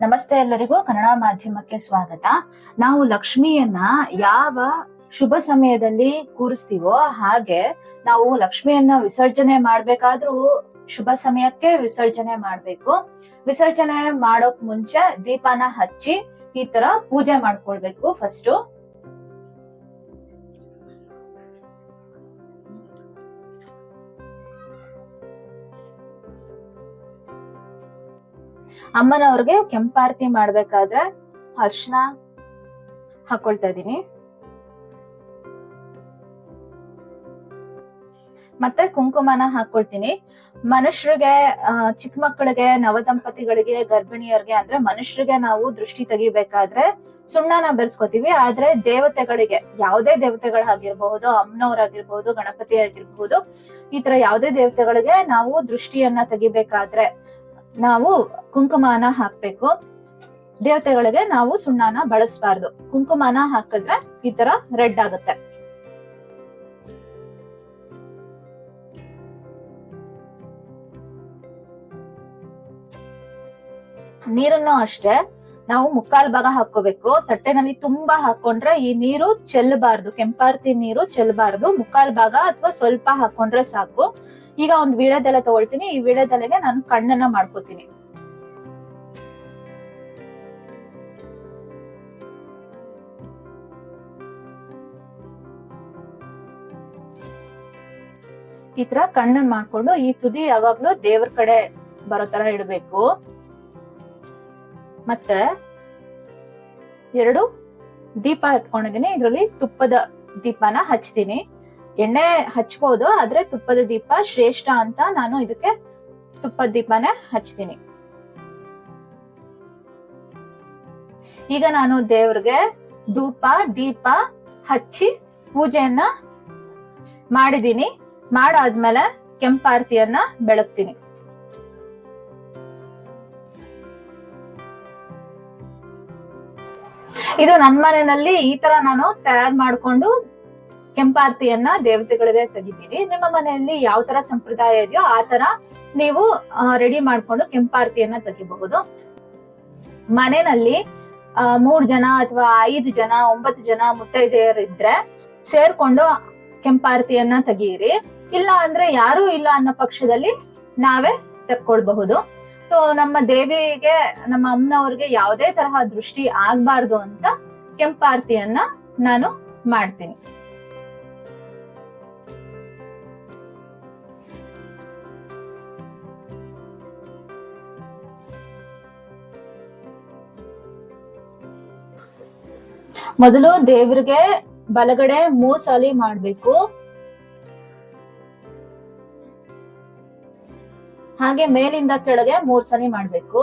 ನಮಸ್ತೆ ಎಲ್ಲರಿಗೂ ಕನ್ನಡ ಮಾಧ್ಯಮಕ್ಕೆ ಸ್ವಾಗತ. ನಾವು ಲಕ್ಷ್ಮಿಯನ್ನ ಯಾವ ಶುಭ ಸಮಯದಲ್ಲಿ ಕೂರಿಸ್ತೀವೋ ಹಾಗೆ ನಾವು ಲಕ್ಷ್ಮಿಯನ್ನ ವಿಸರ್ಜನೆ ಮಾಡ್ಬೇಕಾದ್ರೂ ಶುಭ ಸಮಯಕ್ಕೆ ವಿಸರ್ಜನೆ ಮಾಡ್ಬೇಕು. ವಿಸರ್ಜನೆ ಮಾಡೋಕ್ ಮುಂಚೆ ದೀಪನ ಹಚ್ಚಿ ಈ ತರ ಪೂಜೆ ಮಾಡ್ಕೊಳ್ಬೇಕು ಫಸ್ಟ್ ಅಮ್ಮನವ್ರಿಗೆ ಕೆಂಪಾರತಿ ಮಾಡ್ಬೇಕಾದ್ರೆ ಅರ್ಶನ ಹಾಕೊಳ್ತಾ ಇದ್ದೀನಿ. ಮತ್ತೆ ಕುಂಕುಮನ ಹಾಕೊಳ್ತೀನಿ. ಮನುಷ್ಯರಿಗೆ ಚಿಕ್ಕ ಮಕ್ಕಳಿಗೆ, ನವದಂಪತಿಗಳಿಗೆ, ಗರ್ಭಿಣಿಯರಿಗೆ ಅಂದ್ರೆ ಮನುಷ್ಯರಿಗೆ ನಾವು ದೃಷ್ಟಿ ತೆಗಿಬೇಕಾದ್ರೆ ಸುಣ್ಣನ ಬೆರೆಸ್ಕೋತೀವಿ. ಆದ್ರೆ ದೇವತೆಗಳಿಗೆ, ಯಾವುದೇ ದೇವತೆಗಳಾಗಿರ್ಬಹುದು, ಅಮ್ಮನವರಾಗಿರ್ಬಹುದು, ಗಣಪತಿ ಆಗಿರ್ಬಹುದು, ಈ ತರ ಯಾವುದೇ ದೇವತೆಗಳಿಗೆ ನಾವು ದೃಷ್ಟಿಯನ್ನ ತೆಗಿಬೇಕಾದ್ರೆ ನಾವು ಕುಂಕುಮನ ಹಾಕ್ಬೇಕು. ದೇವತೆಗಳಿಗೆ ನಾವು ಸುಣ್ಣನ ಬಳಸಬಾರ್ದು. ಕುಂಕುಮನ ಹಾಕಿದ್ರೆ ಈ ತರ ರೆಡ್ ಆಗುತ್ತೆ. ನೀರನ್ನು ಅಷ್ಟೇ. ನಾವು ಮುಕ್ಕಾಲ್ ಭಾಗ ಹಾಕೋಬೇಕು ತಟ್ಟೆನಲ್ಲಿ ತುಂಬಾ ಹಾಕೊಂಡ್ರೆ ಈ ನೀರು ಚೆಲ್ಲಬಾರ್ದು. ಕೆಂಪಾರ್ತಿ ನೀರು ಚೆಲ್ಲಬಾರ್ದು. ಮುಕ್ಕಾಲ್ ಭಾಗ ಅಥವಾ ಸ್ವಲ್ಪ ಹಾಕೊಂಡ್ರೆ ಸಾಕು. ಈಗ ಒಂದು ವೀಳ್ಯದೆಲೆ ತಗೊಳ್ತೀನಿ. ಈ ವೀಳ್ಯದೆಲೆಗೆ ನಾನು ಕಣ್ಣನ್ನ ಮಾಡ್ಕೋತೀನಿ. ಈ ತರ ಕಣ್ಣನ್ ಮಾಡ್ಕೊಂಡು ಈ ತುದಿ ಯಾವಾಗ್ಲೂ ದೇವ್ರ ಕಡೆ ಬರೋ ತರ ಇಡ್ಬೇಕು. ಮತ್ತೆ ಎರಡು ದೀಪ ಇಟ್ಕೊಂಡಿದೀನಿ ಇದ್ರಲ್ಲಿ ತುಪ್ಪದ ದೀಪನ ಹಚ್ತೀನಿ. ಎಣ್ಣೆ ಹಚ್ಬೋದು, ಆದ್ರೆ ತುಪ್ಪದ ದೀಪ ಶ್ರೇಷ್ಠ ಅಂತ ನಾನು ಇದಕ್ಕೆ ತುಪ್ಪದ ದೀಪನೇ ಹಚ್ತೀನಿ. ಈಗ ನಾನು ದೇವ್ರಿಗೆ ಧೂಪ, ದೀಪ ಹಚ್ಚಿ ಪೂಜೆಯನ್ನ ಮಾಡಿದೀನಿ ಮಾಡಾದ್ಮೇಲೆ ಕೆಂಪಾರತಿಯನ್ನ ಬೆಳಗ್ತೀನಿ. ಇದು ನನ್ನ ಮನೆಯಲ್ಲಿ ಈ ತರ ನಾನು ತಯಾರು ಮಾಡ್ಕೊಂಡು ಕೆಂಪಾರ್ತಿಯನ್ನ ದೇವತೆಗಳಿಗೆ ತೆಗಿತೀನಿ. ನಿಮ್ಮ ಮನೆಯಲ್ಲಿ ಯಾವ ತರ ಸಂಪ್ರದಾಯ ಇದೆಯೋ ಆ ತರ ನೀವು ರೆಡಿ ಮಾಡ್ಕೊಂಡು ಕೆಂಪಾರ್ತಿಯನ್ನ ತೆಗಿಬಹುದು. ಮನೆಯಲ್ಲಿ ಮೂರ್ ಜನ ಅಥವಾ ಐದು ಜನ, ಒಂಬತ್ತು ಜನ ಮುತ್ತೈದೆಯರಿದ್ರೆ ಸೇರ್ಕೊಂಡು ಕೆಂಪಾರತಿಯನ್ನ ತೆಗೀರಿ. ಇಲ್ಲ ಅಂದ್ರೆ ಯಾರು ಇಲ್ಲ ಅನ್ನೋ ಪಕ್ಷದಲ್ಲಿ ನಾವೇ ತೆಕ್ಕೊಳ್ಬಹುದು. ಸೊ ನಮ್ಮ ದೇವಿಗೆ, ನಮ್ಮ ಅಮ್ಮನವ್ರಿಗೆ ಯಾವುದೇ ತರಹ ದೃಷ್ಟಿ ಆಗ್ಬಾರ್ದು ಅಂತ ಕೆಂಪಾರ್ತಿಯನ್ನ ನಾನು ಮಾಡ್ತೀನಿ. ಮೊದಲು ದೇವ್ರಿಗೆ ಬಲಗಡೆ ಮೂರ್ ಸಾಲಿ ಮಾಡ್ಬೇಕು. ಹಾಗೆ ಮೇಲಿಂದ ಕೆಳಗೆ ಮೂರ್ ಸಲಿ ಮಾಡ್ಬೇಕು.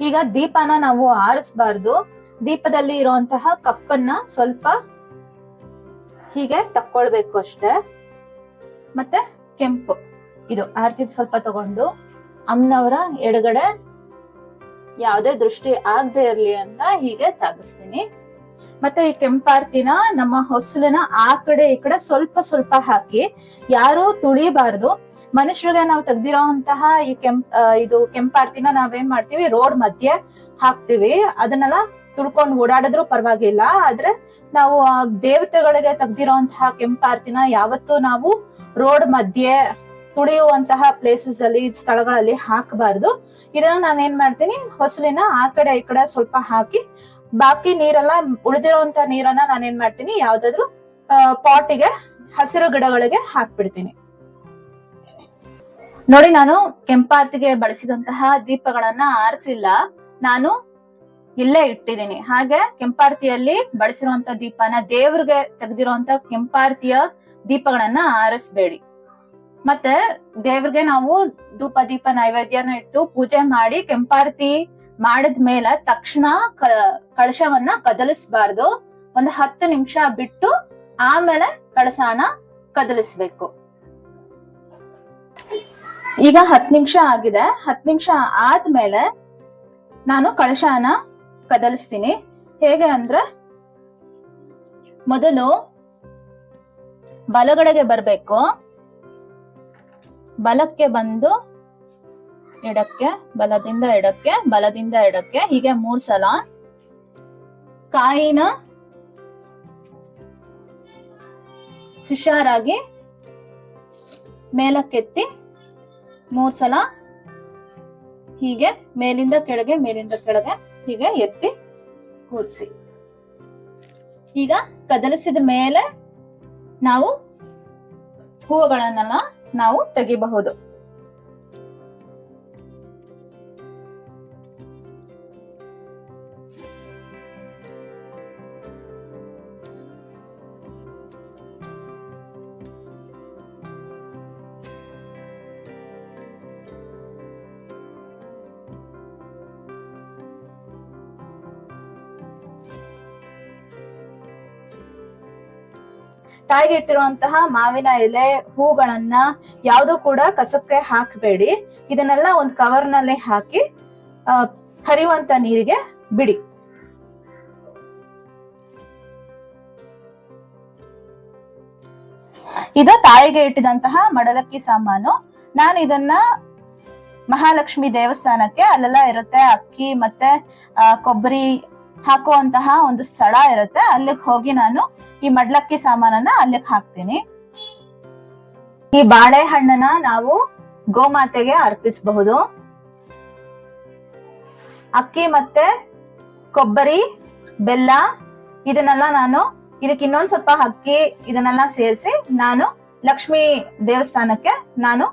ಈಗ ದೀಪನ ನಾವು ಆರಿಸಬಾರ್ದು. ದೀಪದಲ್ಲಿ ಇರುವಂತಹ ಕಪ್ಪನ್ನ ಸ್ವಲ್ಪ ಹೀಗೆ ತಕ್ಕೊಳ್ಬೇಕು ಅಷ್ಟೇ. ಮತ್ತೆ ಕೆಂಪು. ಇದು ಆರ್ತಿದ್ ಸ್ವಲ್ಪ ತಗೊಂಡು ಅಮ್ಮನವರ ಎಡಗಡೆ ಯಾವುದೇ ದೃಷ್ಟಿ ಆಗದೆ ಇರ್ಲಿ ಅಂತ ಹೀಗೆ ತಾಗಿಸ್ತೀನಿ. ಮತ್ತೆ ಈ ಕೆಂಪಾರ್ತಿನ ನಮ್ಮ ಹೊಸಲಿನ ಆ ಕಡೆ ಈ ಕಡೆ ಸ್ವಲ್ಪ ಸ್ವಲ್ಪ ಹಾಕಿ, ಯಾರು ತುಳಿಬಾರ್ದು. ಮನುಷ್ಯರಿಗೆ ನಾವು ತೆಗ್ದಿರೋಂತಹ ಈ ಕೆಂಪ್ ಇದು ಕೆಂಪಾರ್ತಿನ ನಾವೇನ್ ಮಾಡ್ತೀವಿ? ರೋಡ್ ಮಧ್ಯೆ ಹಾಕ್ತಿವಿ. ಅದನ್ನೆಲ್ಲ ತುಳ್ಕೊಂಡು ಓಡಾಡಿದ್ರು ಪರವಾಗಿಲ್ಲ. ಆದ್ರೆ ನಾವು ದೇವತೆಗಳಿಗೆ ತೆಗ್ದಿರೋಂತಹ ಕೆಂಪಾರ್ತಿನ ಯಾವತ್ತೂ ನಾವು ರೋಡ್ ಮಧ್ಯೆ ತುಳಿಯುವಂತಹ ಪ್ಲೇಸಸ್ ಅಲ್ಲಿ, ಸ್ಥಳಗಳಲ್ಲಿ ಹಾಕಬಾರ್ದು. ಇದನ್ನ ನಾನು ಏನ್ ಮಾಡ್ತೀನಿ, ಹೊಸಲಿನ ಆ ಕಡೆ ಈ ಕಡೆ ಸ್ವಲ್ಪ ಹಾಕಿ, ಬಾಕಿ ನೀರೆಲ್ಲ ಉಳಿದಿರುವಂತ ನೀರನ್ನ ನಾನು ಏನ್ ಮಾಡ್ತೀನಿ, ಯಾವ್ದಾದ್ರು ಪಾಟಿಗೆ, ಹಸಿರು ಗಿಡಗಳಿಗೆ ಹಾಕ್ಬಿಡ್ತೀನಿ. ನೋಡಿ, ನಾನು ಕೆಂಪಾರ್ತಿಗೆ ಬಳಸಿದಂತಹ ದೀಪಗಳನ್ನ ಆರಿಸಿಲ್ಲ. ನಾನು ಇಲ್ಲೇ ಇಟ್ಟಿದ್ದೀನಿ. ಹಾಗೆ ಕೆಂಪಾರ್ತಿಯಲ್ಲಿ ಬಳಸಿರುವಂತ ದೀಪನ ದೇವ್ರಿಗೆ ತೆಗೆದಿರುವಂತ ಕೆಂಪಾರ್ತಿಯ ದೀಪಗಳನ್ನ ಆರಿಸ್ಬೇಡಿ. ಮತ್ತೆ ದೇವ್ರಿಗೆ ನಾವು ಧೂಪ, ದೀಪ, ನೈವೇದ್ಯನ ಇಟ್ಟು ಪೂಜೆ ಮಾಡಿ ಕೆಂಪಾರತಿ ಮಾಡಿದ್ಮೇಲೆ ತಕ್ಷಣ ಕಳಶವನ್ನ ಕದಲಿಸಬಾರ್ದು. ಒಂದು ಹತ್ತು ನಿಮಿಷ ಬಿಟ್ಟು ಆಮೇಲೆ ಕಳಶನ ಕದಲಿಸ್ಬೇಕು. ಈಗ ಹತ್ತು ನಿಮಿಷ ಆಗಿದೆ. ಹತ್ತು ನಿಮಿಷ ಆದ್ಮೇಲೆ ನಾನು ಕಳಶನ ಕದಲಿಸ್ತೀನಿ. ಹೇಗೆ ಅಂದ್ರೆ ಮೊದಲು ಬಲಗಡೆಗೆ ಬರ್ಬೇಕು. ಬಲಕ್ಕೆ ಬಂದು ಎಡಕ್ಕೆ, ಬಲದಿಂದ ಎಡಕ್ಕೆ ಬಲದಿಂದ ಎಡಕ್ಕೆ, ಹೀಗೆ ಮೂರ್ ಸಲ. ಕಾಯಿನ ಹುಷಾರಾಗಿ ಮೇಲಕ್ಕೆತ್ತಿ ಮೂರ್ ಸಲ. ಹೀಗೆ ಮೇಲಿಂದ ಕೆಳಗೆ ಮೇಲಿಂದ ಕೆಳಗೆ ಹೀಗೆ ಎತ್ತಿ ಕೂರಿಸಿ. ಈಗ ಕದಲಿಸಿದ ಮೇಲೆ ನಾವು ಹೂವುಗಳನ್ನೆಲ್ಲ ನಾವು ತೆಗಿಬಹುದು. ತಾಯಿಗೆ ಇಟ್ಟಿರುವಂತಹ ಮಾವಿನ ಎಲೆ, ಹೂಗಳನ್ನ ಯಾವುದು ಕೂಡ ಕಸಕ್ಕೆ ಹಾಕಬೇಡಿ. ಇದನ್ನೆಲ್ಲ ಒಂದು ಕವರ್ನಲ್ಲಿ ಹಾಕಿ ಹರಿಯುವಂತ ನೀರಿಗೆ ಬಿಡಿ. ಇದು ತಾಯಿಗೆ ಇಟ್ಟಿದಂತಹ ಮಡಲಕ್ಕಿ ಸಾಮಾನು. ನಾನು ಇದನ್ನ ಮಹಾಲಕ್ಷ್ಮಿ ದೇವಸ್ಥಾನಕ್ಕೆ ಅಲ್ಲೆಲ್ಲ ಇರುತ್ತೆ. ಅಕ್ಕಿ ಮತ್ತೆ ಕೊಬ್ಬರಿ ಹಾಕುವಂತಹ ಒಂದು ಸ್ಥಳ ಇರುತ್ತೆ. ಅಲ್ಲಿಗೆ ಹೋಗಿ ನಾನು ಈ ಮಡ್ಲಕ್ಕಿ ಸಾಮಾನನ್ನ ಅಲ್ಲಿಗೆ ಹಾಕ್ತೀನಿ. ಈ ಬಾಳೆಹಣ್ಣನ್ನ ನಾವು ಗೋಮಾತೆಗೆ ಅರ್ಪಿಸಬಹುದು. ಅಕ್ಕಿ ಮತ್ತೆ ಕೊಬ್ಬರಿ, ಬೆಲ್ಲ, ಇದನ್ನೆಲ್ಲ ನಾನು ಇದಕ್ಕೆ ಇನ್ನೊಂದ್ ಸ್ವಲ್ಪ ಅಕ್ಕಿ ಇದನ್ನೆಲ್ಲ ಸೇರಿಸಿ ನಾನು ಲಕ್ಷ್ಮಿ ದೇವಸ್ಥಾನಕ್ಕೆ ನಾನು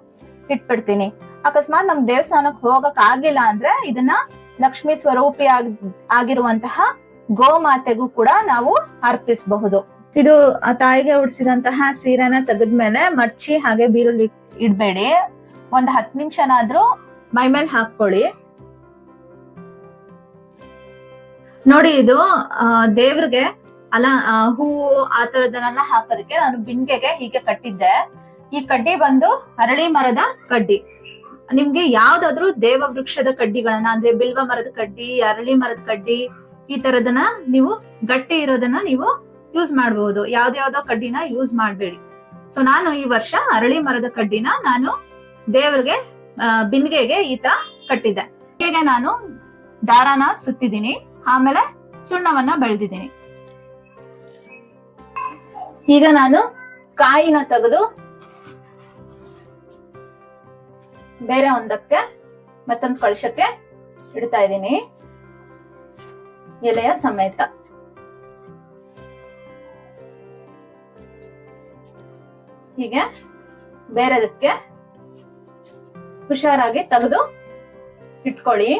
ಇಟ್ಬಿಡ್ತೀನಿ. ಅಕಸ್ಮಾತ್ ನಮ್ ದೇವಸ್ಥಾನಕ್ಕೆ ಹೋಗಕ್ ಆಗಿಲ್ಲ ಅಂದ್ರೆ ಇದನ್ನ ಲಕ್ಷ್ಮಿ ಸ್ವರೂಪಿ ಆಗ್- ಆಗಿರುವಂತಹ ಗೋಮಾತೆಗೂ ಕೂಡ ನಾವು ಅರ್ಪಿಸಬಹುದು. ಇದು ಆ ತಾಯಿಗೆ ಉಡ್ಸಿದಂತಹ ಸೀರೆನ ತೆಗೆದ್ಮೇಲೆ ಮಡ್ಚಿ ಹಾಗೆ ಬೀರುಳ್ಳಿ ಇಡ್ಬೇಡಿ. ಒಂದ್ ಹತ್ ನಿಮಿಷನಾದ್ರೂ ಮೈ ಮೇಲೆ ಹಾಕೊಳ್ಳಿ ನೋಡಿ ಇದು ದೇವ್ರಿಗೆ ಅಲ ಹೂವು ಆ ತರದನ್ನೆಲ್ಲ ಹಾಕೋದಕ್ಕೆ ನಾನು ಬಿಂಗೆಗೆ ಹೀಗೆ ಕಟ್ಟಿದ್ದೆ. ಈ ಕಡ್ಡಿ ಬಂದು ಅರಳಿ ಮರದ ಕಡ್ಡಿ. ನಿಮ್ಗೆ ಯಾವ್ದಾದ್ರು ದೇವ ವೃಕ್ಷದ ಕಡ್ಡಿಗಳನ್ನ, ಅಂದ್ರೆ ಬಿಲ್ವ ಮರದ ಕಡ್ಡಿ, ಅರಳಿ ಮರದ ಕಡ್ಡಿ, ಈ ತರದನ್ನ ನೀವು ಗಟ್ಟಿ ಇರೋದನ್ನ ನೀವು ಯೂಸ್ ಮಾಡಬಹುದು ಯಾವ್ದ್ಯಾವ್ದೋ ಕಡ್ಡಿನ ಯೂಸ್ ಮಾಡಬೇಡಿ. ಸೊ ನಾನು ಈ ವರ್ಷ ಅರಳಿ ಮರದ ಕಡ್ಡಿನ ನಾನು ದೇವರಿಗೆ ಬಿಂದಿಗೆಗೆ ಈ ತರ ಕಟ್ಟಿದ್ದೆ. ಹೀಗೆ ನಾನು ದಾರಾನ ಸುತ್ತಿದ್ದೀನಿ. ಆಮೇಲೆ ಸುಣ್ಣವನ್ನ ಬೆಳೆದಿದ್ದೀನಿ. ಈಗ ನಾನು ಕಾಯಿನ ತೆಗೆದು ಬೇರೆ ಒಂದಕ್ಕೆ ಮತ್ತೊಂದು ಕಳಶಕ್ಕೆ ಇಡ್ತಾ ಇದ್ದೀನಿ. ಎಲೆಯ ಸಮೇತ. ಹೀಗೆ ಬೇರೆದಕ್ಕೆ ಹುಷಾರಾಗಿ ತೆಗೆದು ಇಟ್ಕೊಳ್ಳಿ.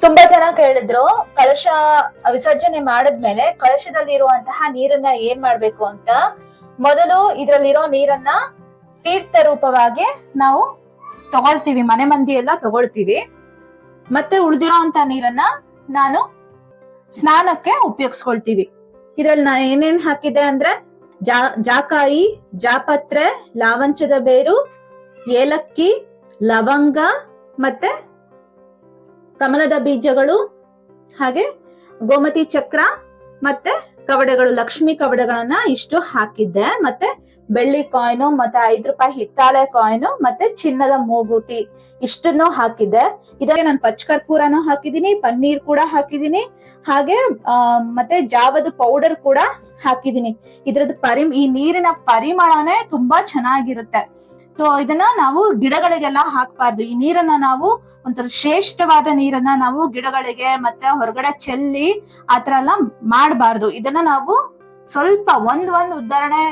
ತುಂಬಾ ಜನ ಕೇಳಿದ್ರು, ಕಳಶ ವಿಸರ್ಜನೆ ಮಾಡಿದ್ಮೇಲೆ ಕಳಶದಲ್ಲಿ ಇರುವಂತಹ ನೀರನ್ನ ಏನ್ ಮಾಡ್ಬೇಕು ಅಂತ. ಮೊದಲು ಇದ್ರಲ್ಲಿರೋ ನೀರನ್ನ ತೀರ್ಥ ರೂಪವಾಗಿ ನಾವು ತಗೊಳ್ತೀವಿ, ಮನೆ ಮಂದಿ ಎಲ್ಲ ತಗೊಳ್ತೀವಿ. ಮತ್ತೆ ಉಳ್ದಿರೋ ಅಂತ ನೀರನ್ನ ನಾನು ಸ್ನಾನಕ್ಕೆ ಉಪಯೋಗಿಸ್ಕೊಳ್ತೀವಿ. ಇದ್ರಲ್ಲಿ ನಾನು ಏನೇನ್ ಹಾಕಿದೆ ಅಂದ್ರೆ ಜಾ, ಜಾಕಾಯಿ, ಜಾಪತ್ರೆ, ಲಾವಂಚದ ಬೇರು, ಏಲಕ್ಕಿ, ಲವಂಗ ಮತ್ತೆ ಕಮಲದ ಬೀಜಗಳು, ಹಾಗೆ ಗೋಮತಿ ಚಕ್ರ ಮತ್ತೆ ಕವಡೆಗಳು ಲಕ್ಷ್ಮಿ ಕವಡೆಗಳನ್ನ ಇಷ್ಟು ಹಾಕಿದ್ದೆ. ಮತ್ತೆ ಬೆಳ್ಳಿ ಕಾಯಿನು ಮತ್ತೆ ಐದು ರೂಪಾಯಿ ಹಿತ್ತಾಳೆ ಕಾಯಿನು ಮತ್ತೆ ಚಿನ್ನದ ಮೂಗುತಿ ಇಷ್ಟನ್ನು ಹಾಕಿದ್ದೆ. ಇದಕ್ಕೆ ನಾನು ಪಚ್ಕರ್ಪೂರನು ಹಾಕಿದೀನಿ ಪನ್ನೀರ್ ಕೂಡ ಹಾಕಿದೀನಿ ಹಾಗೆ ಆ, ಮತ್ತೆ ಜಾವದ ಪೌಡರ್ ಕೂಡ ಹಾಕಿದೀನಿ ಇದ್ರದ್ದು ಪರಿ ಈ ನೀರಿನ ಪರಿಮಳನೇ ತುಂಬಾ ಚೆನ್ನಾಗಿರುತ್ತೆ. ಸೊ ಇದನ್ನ ನಾವು ಗಿಡಗಳಿಗೆಲ್ಲ ಹಾಕ್ಬಾರ್ದು. ಈ ನೀರನ್ನ ನಾವು ಒಂಥರ ಶ್ರೇಷ್ಠವಾದ ನೀರನ್ನ ನಾವು ಗಿಡಗಳಿಗೆ ಮತ್ತೆ ಹೊರಗಡೆ ಚೆಲ್ಲಿ ಆತರ ಎಲ್ಲ ಮಾಡಬಾರ್ದು. ಇದನ್ನ ನಾವು ಸ್ವಲ್ಪ ಒಂದ್ ಒಂದ್ ಉದಾಹರಣೆ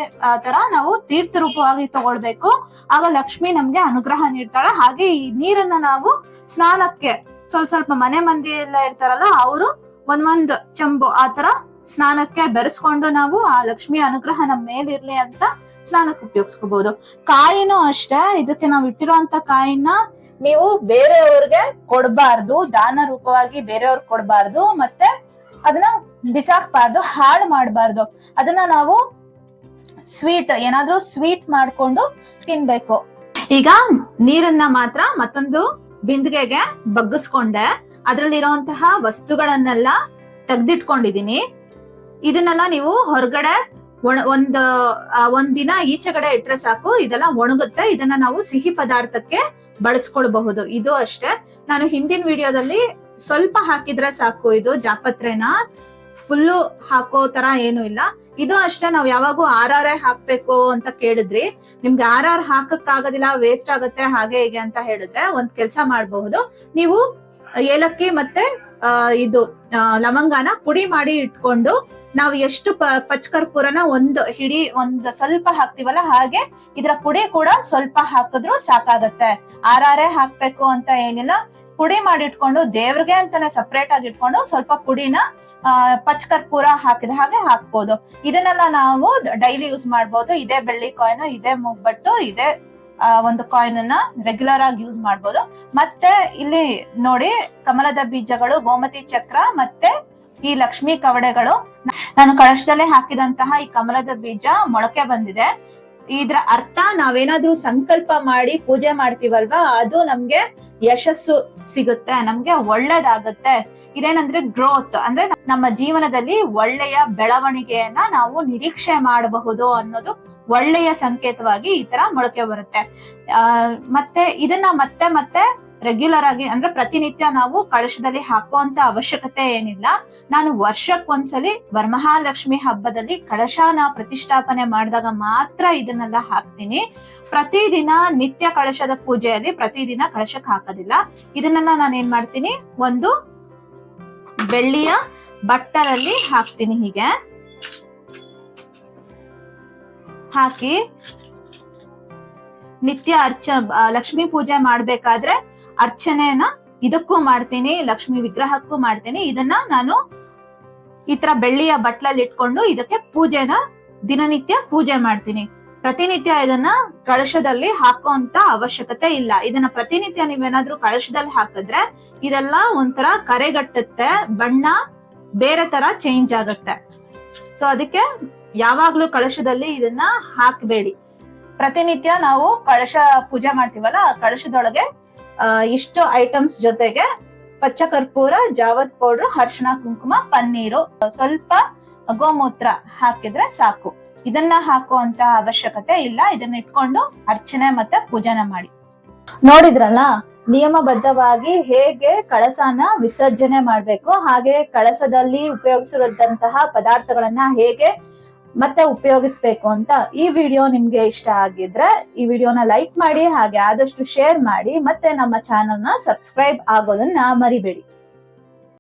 ತರ ನಾವು ತೀರ್ಥ ರೂಪವಾಗಿ ತಗೊಳ್ಬೇಕು. ಆಗ ಲಕ್ಷ್ಮಿ ನಮ್ಗೆ ಅನುಗ್ರಹ ನೀಡ್ತಾಳೆ. ಹಾಗೆ ಈ ನೀರನ್ನ ನಾವು ಸ್ನಾನಕ್ಕೆ ಸ್ವಲ್ಪ ಸ್ವಲ್ಪ ಮನೆ ಮಂದಿ ಎಲ್ಲ ಇರ್ತಾರಲ್ಲ, ಅವರು ಒಂದ್ ಒಂದ್ ಚಂಬು ಆತರ ಸ್ನಾನಕ್ಕೆ ಬೆರೆಸ್ಕೊಂಡು ನಾವು ಆ ಲಕ್ಷ್ಮಿ ಅನುಗ್ರಹ ನಮ್ಮ ಮೇಲಿರ್ಲಿ ಅಂತ ಸ್ನಾನಕ್ಕೆ ಉಪಯೋಗಿಸ್ಕೋಬಹುದು ಕಾಯಿನೂ ಅಷ್ಟೇ, ಇದಕ್ಕೆ ನಾವು ಇಟ್ಟಿರುವಂತ ಕಾಯಿನ ನೀವು ಬೇರೆಯವ್ರಿಗೆ ಕೊಡಬಾರ್ದು, ದಾನ ರೂಪವಾಗಿ ಬೇರೆಯವ್ರಿಗೆ ಕೊಡಬಾರ್ದು, ಮತ್ತೆ ಅದನ್ನ ಬಿಸಾಕ್ಬಾರ್ದು, ಹಾಳು ಮಾಡಬಾರ್ದು. ಅದನ್ನ ನಾವು ಸ್ವೀಟ್, ಏನಾದ್ರೂ ಸ್ವೀಟ್ ಮಾಡ್ಕೊಂಡು ತಿನ್ಬೇಕು. ಈಗ ನೀರನ್ನ ಮಾತ್ರ ಮತ್ತೊಂದು ಬಿಂದಿಗೆಗೆ ಬಗ್ಗಿಸ್ಕೊಂಡೆ. ಅದ್ರಲ್ಲಿರುವಂತಹ ವಸ್ತುಗಳನ್ನೆಲ್ಲ ತೆಗ್ದಿಟ್ಕೊಂಡಿದೀನಿ ಇದನ್ನೆಲ್ಲ ನೀವು ಹೊರಗಡೆ ಒಂದ್ ಆ, ಒಂದ್ ದಿನ ಈಚೆಗಡೆ ಇಟ್ರೆ ಸಾಕು. ಇದೆಲ್ಲ ಒಣಗುತ್ತೆ. ಇದನ್ನ ನಾವು ಸಿಹಿ ಪದಾರ್ಥಕ್ಕೆ ಬಳಸ್ಕೊಳ್ಬಹುದು. ಇದು ಅಷ್ಟೇ. ನಾನು ಹಿಂದಿನ ವಿಡಿಯೋದಲ್ಲಿ ಸ್ವಲ್ಪ ಹಾಕಿದ್ರೆ ಸಾಕು. ಇದು ಜಾಪತ್ರೆನ ಫುಲ್ಲು ಹಾಕೋ ತರ ಏನು ಇಲ್ಲ. ಇದು ಅಷ್ಟೇ. ನಾವ್ ಯಾವಾಗೂ ಆರ್ ಆರ್ ಹಾಕ್ಬೇಕು ಅಂತ ಕೇಳಿದ್ರಿ. ನಿಮ್ಗೆ ಆರ್ ಆರ್ ಹಾಕಕ್ ಆಗೋದಿಲ್ಲ ವೇಸ್ಟ್ ಆಗುತ್ತೆ ಹಾಗೆ ಹೀಗೆ ಅಂತ ಹೇಳಿದ್ರೆ ಒಂದ್ ಕೆಲ್ಸ ಮಾಡಬಹುದು. ನೀವು ಏಲಕ್ಕಿ ಮತ್ತೆ ಇದು ಲವಂಗಾನ ಪುಡಿ ಮಾಡಿ ಇಟ್ಕೊಂಡು ನಾವು ಎಷ್ಟು ಪ, ಪಚ್ಕರ್ಪೂರನ ಒಂದು ಹಿಡಿ, ಒಂದು ಸ್ವಲ್ಪ ಹಾಕ್ತಿವಲ್ಲ ಹಾಗೆ ಇದ್ರ ಪುಡಿ ಕೂಡ ಸ್ವಲ್ಪ ಹಾಕಿದ್ರು ಸಾಕಾಗತ್ತೆ. ಆರಾರೇ ಹಾಕ್ಬೇಕು ಅಂತ ಏನಿಲ್ಲ. ಪುಡಿ ಮಾಡಿ ಇಟ್ಕೊಂಡು ದೇವ್ರಿಗೆ ಅಂತಾನೆ ಸಪ್ರೇಟ್ ಆಗಿ ಇಟ್ಕೊಂಡು ಸ್ವಲ್ಪ ಪುಡಿನ ಪಚ್ಕರ್ಪೂರ ಹಾಕಿದ ಹಾಗೆ ಹಾಕ್ಬೋದು. ಇದನ್ನೆಲ್ಲ ನಾವು ಡೈಲಿ ಯೂಸ್ ಮಾಡ್ಬೋದು. ಇದೇ ಬೆಳ್ಳಿ ಕಾಯಿನ ಇದೇ ಮುಗ್ಬಟ್ಟು ಇದೇ ಒಂದು ಕಾಯಿನ್ ಅನ್ನ ರೆಗ್ಯುಲರ್ ಆಗಿ ಯೂಸ್ ಮಾಡ್ಬೋದು. ಮತ್ತೆ ಇಲ್ಲಿ ನೋಡಿ ಕಮಲದ ಬೀಜಗಳು, ಗೋಮತಿ ಚಕ್ರ ಮತ್ತೆ ಈ ಲಕ್ಷ್ಮಿ ಕವಡೆಗಳು. ನಾನು ಕಳಶದಲ್ಲೇ ಹಾಕಿದಂತಹ ಈ ಕಮಲದ ಬೀಜ ಮೊಳಕೆ ಬಂದಿದೆ. ಇದ್ರ ಅರ್ಥ ನಾವೇನಾದ್ರೂ ಸಂಕಲ್ಪ ಮಾಡಿ ಪೂಜೆ ಮಾಡ್ತೀವಲ್ವಾ? ಅದು ನಮ್ಗೆ ಯಶಸ್ಸು ಸಿಗುತ್ತೆ, ನಮ್ಗೆ ಒಳ್ಳೇದಾಗುತ್ತೆ. ಇದೇನಂದ್ರೆ ಗ್ರೋತ್ ಅಂದ್ರೆ ನಮ್ಮ ಜೀವನದಲ್ಲಿ ಒಳ್ಳೆಯ ಬೆಳವಣಿಗೆಯನ್ನ ನಾವು ನಿರೀಕ್ಷೆ ಮಾಡಬಹುದು ಅನ್ನೋದು ಒಳ್ಳೆಯ ಸಂಕೇತವಾಗಿ ಈ ತರ ಮೊಳಕೆ ಬರುತ್ತೆ. ಮತ್ತೆ ಇದನ್ನ ಮತ್ತೆ ಮತ್ತೆ ರೆಗ್ಯುಲರ್ ಆಗಿ ಅಂದ್ರೆ ಪ್ರತಿನಿತ್ಯ ನಾವು ಕಳಶದಲ್ಲಿ ಹಾಕುವಂತ ಅವಶ್ಯಕತೆ ಏನಿಲ್ಲ. ನಾನು ವರ್ಷಕ್ಕೊಂದ್ಸಲಿ ವರಮಹಾಲಕ್ಷ್ಮಿ ಹಬ್ಬದಲ್ಲಿ ಕಳಶನ ಪ್ರತಿಷ್ಠಾಪನೆ ಮಾಡಿದಾಗ ಮಾತ್ರ ಇದನ್ನೆಲ್ಲ ಹಾಕ್ತೀನಿ. ಪ್ರತಿದಿನ ನಿತ್ಯ ಕಳಶದ ಪೂಜೆಯಲ್ಲಿ ಪ್ರತಿದಿನ ಕಳಶಕ್ಕೆ ಹಾಕೋದಿಲ್ಲ. ಇದನ್ನೆಲ್ಲ ನಾನು ಏನ್ ಮಾಡ್ತೀನಿ? ಒಂದು ಬೆಳ್ಳಿಯ ಬಟ್ಟಲಲ್ಲಿ ಹಾಕ್ತೀನಿ ಹೀಗೆ. ಹಾಕಿ ನಿತ್ಯ ಅರ್ಚ ಲಕ್ಷ್ಮಿ ಪೂಜೆ ಮಾಡ್ಬೇಕಾದ್ರೆ ಅರ್ಚನೆಯನ್ನ ಇದಕ್ಕೂ ಮಾಡ್ತೀನಿ, ಲಕ್ಷ್ಮಿ ವಿಗ್ರಹಕ್ಕೂ ಮಾಡ್ತೀನಿ. ಇದನ್ನ ನಾನು ಈ ತರ ಬೆಳ್ಳಿಯ ಬಟ್ಲಲ್ಲಿ ಇಟ್ಕೊಂಡು ಇದಕ್ಕೆ ಪೂಜೆನ ದಿನನಿತ್ಯ ಪೂಜೆ ಮಾಡ್ತೀನಿ. ಪ್ರತಿನಿತ್ಯ ಇದನ್ನ ಕಳಶದಲ್ಲಿ ಹಾಕುವಂತ ಅವಶ್ಯಕತೆ ಇಲ್ಲ. ಇದನ್ನ ಪ್ರತಿನಿತ್ಯ ನೀವೇನಾದ್ರೂ ಕಳಶದಲ್ಲಿ ಹಾಕಿದ್ರೆ ಇದೆಲ್ಲ ಒಂಥರ ಕರೆಗಟ್ಟುತ್ತೆ, ಬಣ್ಣ ಬೇರೆ ತರ ಚೇಂಜ್ ಆಗುತ್ತೆ. ಸೊ ಅದಕ್ಕೆ ಯಾವಾಗ್ಲೂ ಕಳಶದಲ್ಲಿ ಇದನ್ನ ಹಾಕಬೇಡಿ. ಪ್ರತಿನಿತ್ಯ ನಾವು ಕಳಶ ಪೂಜೆ ಮಾಡ್ತೀವಲ್ಲ, ಆ ಕಳಶದೊಳಗೆ ಇಷ್ಟು ಐಟಮ್ಸ್ ಜೊತೆಗೆ ಪಚ್ಚ ಕರ್ಪೂರ ಜಾವತ್ ಪೌಡ್ರ್ ಅರ್ಶಿನ ಕುಂಕುಮ, ಪನ್ನೀರು, ಸ್ವಲ್ಪ ಗೋಮೂತ್ರ ಹಾಕಿದ್ರೆ ಸಾಕು. ಇದನ್ನ ಹಾಕುವಂತ ಅವಶ್ಯಕತೆ ಇಲ್ಲ. ಇದನ್ನ ಇಟ್ಕೊಂಡು ಅರ್ಚನೆ ಮತ್ತೆ ಪೂಜೆನ ಮಾಡಿ. ನೋಡಿದ್ರಲ್ಲ, ನಿಯಮಬದ್ಧವಾಗಿ ಹೇಗೆ ಕಳಸನ ವಿಸರ್ಜನೆ ಮಾಡ್ಬೇಕು, ಹಾಗೆ ಕಳಸದಲ್ಲಿ ಉಪಯೋಗಿಸಿರುವಂತಹ ಪದಾರ್ಥಗಳನ್ನ ಹೇಗೆ ಮತ್ತೆ ಉಪಯೋಗಿಸ್ಬೇಕು ಅಂತ ಈ ವಿಡಿಯೋ ನಿಮ್ಗೆ ಇಷ್ಟ ಆಗಿದ್ರೆ ಈ ವಿಡಿಯೋನ ಲೈಕ್ ಮಾಡಿ, ಹಾಗೆ ಆದಷ್ಟು ಶೇರ್ ಮಾಡಿ, ಮತ್ತೆ ನಮ್ಮ ಚಾನೆಲ್ನ ಸಬ್ಸ್ಕ್ರೈಬ್ ಆಗೋದನ್ನ ಮರಿಬೇಡಿ.